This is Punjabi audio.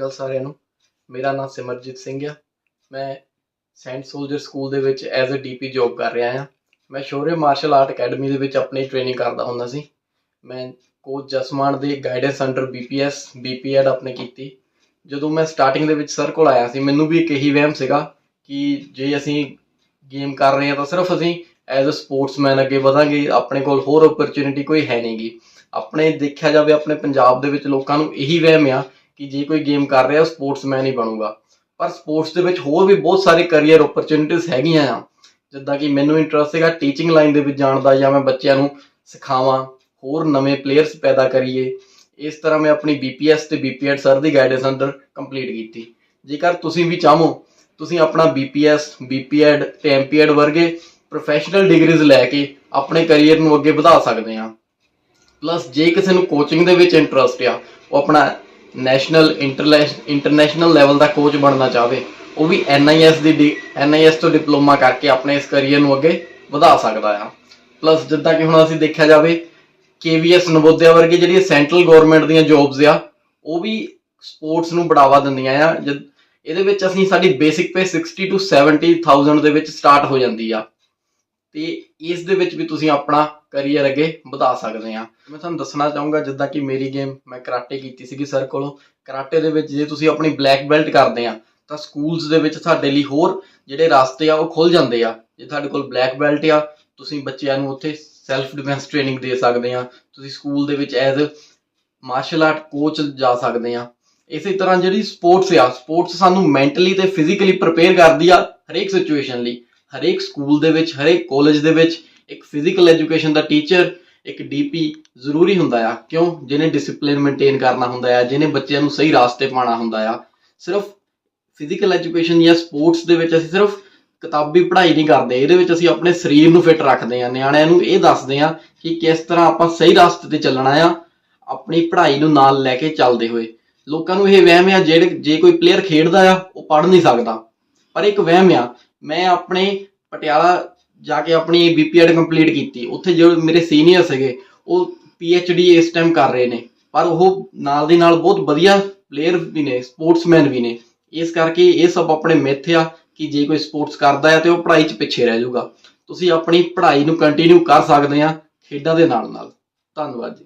ਅਕਾਲ ਸਾਰਿਆਂ ਨੂੰ। ਮੇਰਾ ਨਾਮ ਸਿਮਰਜੀਤ ਸਿੰਘ ਆ। ਮੈਂ ਸੈਂਟ ਸੋਲਜਰ ਸਕੂਲ ਦੇ ਵਿੱਚ ਐਜ਼ ਅ ਡੀਪੀ ਜੌਬ ਕਰ ਰਿਹਾ ਆ ਮੈਂ ਸ਼ੋਰੇ ਮਾਰਸ਼ਲ ਆਰਟ ਅਕੈਡਮੀ ਦੇ ਵਿੱਚ ਆਪਣੀ ਟ੍ਰੇਨਿੰਗ ਕਰਦਾ ਹੁੰਦਾ ਸੀ। ਮੈਂ ਕੋਚ ਜਸਮਾਨ ਦੇ ਗਾਈਡੈਂਸ ਅੰਡਰ ਬੀਪੀਐਸ ਬੀਪੀਐਡ ਆਪਣੇ ਕੀਤੀ। ਜਦੋਂ ਮੈਂ ਸਟਾਰਟਿੰਗ ਦੇ ਵਿੱਚ ਸਰ ਕੋਲ ਆਇਆ ਸੀ, ਮੈਨੂੰ ਵੀ ਇੱਕ ਇਹੀ ਵਹਿਮ ਸੀਗਾ ਕਿ ਜੇ ਅਸੀਂ ਗੇਮ ਕਰ ਰਹੇ ਹਾਂ ਤਾਂ ਸਿਰਫ ਅਸੀਂ ਐਜ਼ ਅ ਸਪੋਰਟਸਮੈਨ ਅੱਗੇ ਵਧਾਂਗੇ, ਆਪਣੇ ਕੋਲ ਹੋਰ ਓਪਰਚ्युनिटी ਕੋਈ ਹੈ ਨਹੀਂਗੀ ਆਪਣੇ ਦੇਖਿਆ ਜਾਵੇ, ਆਪਣੇ ਪੰਜਾਬ ਦੇ ਵਿੱਚ ਲੋਕਾਂ ਨੂੰ ਇਹੀ ਵਹਿਮ ਆ ਕਿ ਜੇ ਕੋਈ ਗੇਮ ਕਰ ਰਿਹਾ ਸਪੋਰਟਸ ਮੈਂ ਨਹੀਂ ਬਣੂਗਾ। ਪਰ ਸਪੋਰਟਸ ਦੇ ਵਿੱਚ ਹੋਰ ਵੀ ਬਹੁਤ ਸਾਰੇ ਕੈਰੀਅਰ ਓਪਰਚ्युनिटीज ਹੈਗੀਆਂ ਆ। ਜਿੱਦਾਂ ਕਿ ਮੈਨੂੰ ਇੰਟਰਸਟ ਹੈਗਾ ਟੀਚਿੰਗ ਲਾਈਨ ਦੇ ਵਿੱਚ ਜਾਣ ਦਾ, ਜਾਂ ਮੈਂ ਬੱਚਿਆਂ ਨੂੰ ਸਿਖਾਵਾਂ, ਹੋਰ ਨਵੇਂ ਪਲੇਅਰਸ ਪੈਦਾ ਕਰੀਏ। ਇਸ ਤਰ੍ਹਾਂ ਮੈਂ ਆਪਣੀ BPS ਤੇ BPED ਸਰ ਦੀ ਗਾਈਡੈਂਸ ਅੰਦਰ ਕੰਪਲੀਟ ਕੀਤੀ। ਜੇਕਰ ਤੁਸੀਂ ਵੀ ਚਾਹੋ, ਤੁਸੀਂ ਆਪਣਾ BPS BPED ਤੇ MPED ਵਰਗੇ ਪ੍ਰੋਫੈਸ਼ਨਲ ਡਿਗਰੀਜ਼ ਲੈ ਕੇ ਆਪਣੇ ਕੈਰੀਅਰ ਨੂੰ ਅੱਗੇ ਵਧਾ ਸਕਦੇ ਆ। ਪਲੱਸ ਜੇ ਕਿਸੇ ਨੂੰ ਕੋਚਿੰਗ ਦੇ ਵਿੱਚ ਇੰਟਰਸਟ ਆ, ਉਹ ਆਪਣਾ ਨੈਸ਼ਨਲ ਇੰਟਰਨੈਸ਼ਨਲ ਲੈਵਲ ਦਾ ਕੋਚ ਬਣਨਾ ਚਾਹਵੇ, ਉਹ ਵੀ ਐਨਆਈਐਸ ਦੀ ਐਨਆਈਐਸ ਤੋਂ ਡਿਪਲੋਮਾ ਕਰਕੇ ਆਪਣੇ ਇਸ ਕਰੀਅਰ ਨੂੰ ਅੱਗੇ ਵਧਾ ਸਕਦਾ ਆ। ਪਲੱਸ ਜਿੱਦਾਂ ਕਿ ਹੁਣ ਅਸੀਂ ਦੇਖਿਆ ਜਾਵੇ ਕੇਵੀਐਸ ਨਵੋਦਿਆ ਵਰਗੇ ਜਿਹੜੀਆਂ ਸੈਂਟਰਲ ਗਵਰਨਮੈਂਟ ਦੀਆਂ ਜੌਬਸ ਆ, ਉਹ ਵੀ ਸਪੋਰਟਸ ਨੂੰ ਬੜਾਵਾ ਦਿੰਦੀਆਂ ਆ। ਜਦ ਇਹਦੇ ਵਿੱਚ ਅਸੀਂ ਸਾਡੀ ਬੇਸਿਕ ਪੇ 60 ਟੂ 70000 ਦੇ ਵਿੱਚ ਸਟਾਰਟ ਹੋ ਜਾਂਦੀ ਆ। ਤੇ ਇਸ ਦੇ ਵਿੱਚ ਵੀ ਤੁਸੀਂ ਆਪਣਾ ਕੈਰੀਅਰ ਅੱਗੇ ਵਧਾ ਸਕਦੇ ਆ ਮੈਂ ਤੁਹਾਨੂੰ ਦੱਸਣਾ ਚਾਹੂੰਗਾ, ਜਿੱਦਾਂ ਕਿ ਮੇਰੀ ਗੇਮ ਮੈਂ ਕਰਾਟੇ ਕੀਤੀ ਸੀਗੀ ਸਰ ਕੋਲੋਂ। ਕਰਾਟੇ ਦੇ ਵਿੱਚ ਜੇ ਤੁਸੀਂ ਆਪਣੀ ਬਲੈਕ ਬੈਲਟ ਕਰਦੇ ਆ, ਤਾਂ ਸਕੂਲਸ ਦੇ ਵਿੱਚ ਸਾਡੇ ਲਈ ਹੋਰ ਜਿਹੜੇ ਰਸਤੇ ਆ, ਉਹ ਖੁੱਲ ਜਾਂਦੇ ਆ। ਜੇ ਤੁਹਾਡੇ ਕੋਲ ਬਲੈਕ ਬੈਲਟ ਆ, ਤੁਸੀਂ ਬੱਚਿਆਂ ਨੂੰ ਉੱਥੇ ਸੈਲਫ ਡਿਫੈਂਸ ਟ੍ਰੇਨਿੰਗ ਦੇ ਸਕਦੇ ਆ। ਤੁਸੀਂ ਸਕੂਲ ਦੇ ਵਿੱਚ ਐਜ਼ ਮਾਰਸ਼ਲ ਆਰਟ ਕੋਚ ਜਾ ਸਕਦੇ ਆ। ਇਸੇ ਤਰ੍ਹਾਂ ਜਿਹੜੀ ਸਪੋਰਟਸ ਆ ਸਪੋਰਟਸ ਸਾਨੂੰ ਮੈਂਟਲੀ ਤੇ ਫਿਜ਼ੀਕਲੀ ਪ੍ਰਪੇਅਰ ਕਰਦੀ ਆ ਹਰੇਕ ਸਿਚੁਏਸ਼ਨ ਲਈ। ਹਰੇਕ ਸਕੂਲ ਦੇ ਵਿੱਚ, ਹਰੇਕ ਕਾਲਜ ਦੇ ਵਿੱਚ ਇੱਕ ਫਿਜ਼ੀਕਲ ਐਜੂਕੇਸ਼ਨ ਦਾ ਟੀਚਰ ਇੱਕ ਡੀਪੀ ਜ਼ਰੂਰੀ ਹੁੰਦਾ ਆ। ਕਿਉਂ? ਜਿਹਨੇ ਡਿਸਪਲਿਨ ਮੇਨਟੇਨ ਕਰਨਾ ਹੁੰਦਾ ਆ, ਜਿਹਨੇ ਬੱਚਿਆਂ ਨੂੰ ਸਹੀ ਰਾਸਤੇ ਪਾਉਣਾ ਹੁੰਦਾ ਆ। ਸਿਰਫ ਫਿਜ਼ੀਕਲ ਐਜੂਕੇਸ਼ਨ ਜਾਂ ਸਪੋਰਟਸ ਦੇ ਵਿੱਚ ਅਸੀਂ ਸਿਰਫ ਕਿਤਾਬੀ ਪੜ੍ਹਾਈ ਨਹੀਂ ਕਰਦੇ। ਇਹਦੇ ਵਿੱਚ ਅਸੀਂ ਆਪਣੇ ਸਰੀਰ ਨੂੰ ਫਿੱਟ ਰੱਖਦੇ ਆ। ਨਿਆਣਿਆਂ ਨੂੰ ਇਹ ਦੱਸਦੇ ਆ ਕਿ ਕਿਸ ਤਰ੍ਹਾਂ ਆਪਾਂ ਸਹੀ ਰਸਤੇ ਤੇ ਚੱਲਣਾ ਆ, ਆਪਣੀ ਪੜ੍ਹਾਈ ਨੂੰ ਨਾਲ ਲੈ ਕੇ ਚੱਲਦੇ ਹੋਏ। ਲੋਕਾਂ ਨੂੰ ਇਹ ਵਹਿਮ ਆ, ਜਿਹੜੇ ਜੇ ਕੋਈ ਪਲੇਅਰ ਖੇਡਦਾ ਆ, ਉਹ ਪੜ੍ਹ ਨਹੀਂ ਸਕਦਾ। ਪਰ ਇੱਕ ਵਹਿਮ ਆ, ਮੈਂ ਆਪਣੇ ਪਟਿਆਲਾ ਜਾ ਕੇ ਆਪਣੀ ਬੀਪੀਐਡ ਕੰਪਲੀਟ ਕੀਤੀ। ਉੱਥੇ ਜੋ ਮੇਰੇ ਸੀਨੀਅਰ ਸੀਗੇ, ਉਹ ਪੀਐਚਡੀ ਇਸ ਟਾਈਮ ਕਰ ਰਹੇ ਨੇ। ਪਰ ਉਹ ਨਾਲ ਦੀ ਨਾਲ ਬਹੁਤ ਵਧੀਆ ਪਲੇਅਰ ਵੀ ਨੇ ਸਪੋਰਟਸਮੈਨ ਵੀ ਨੇ। ਇਸ ਕਰਕੇ ਇਹ ਸਭ ਆਪਣੇ ਮਿੱਥ ਆ ਕਿ ਜੇ ਕੋਈ ਸਪੋਰਟਸ ਕਰਦਾ ਹੈ ਤੇ ਉਹ ਪੜ੍ਹਾਈ 'ਚ ਪਿੱਛੇ ਰਹਿ ਜਾਊਗਾ। ਤੁਸੀਂ ਆਪਣੀ ਪੜ੍ਹਾਈ ਨੂੰ ਕੰਟੀਨਿਊ ਕਰ ਸਕਦੇ ਆ ਖੇਡਾਂ ਦੇ ਨਾਲ ਨਾਲ ਧੰਨਵਾਦ ਜੀ।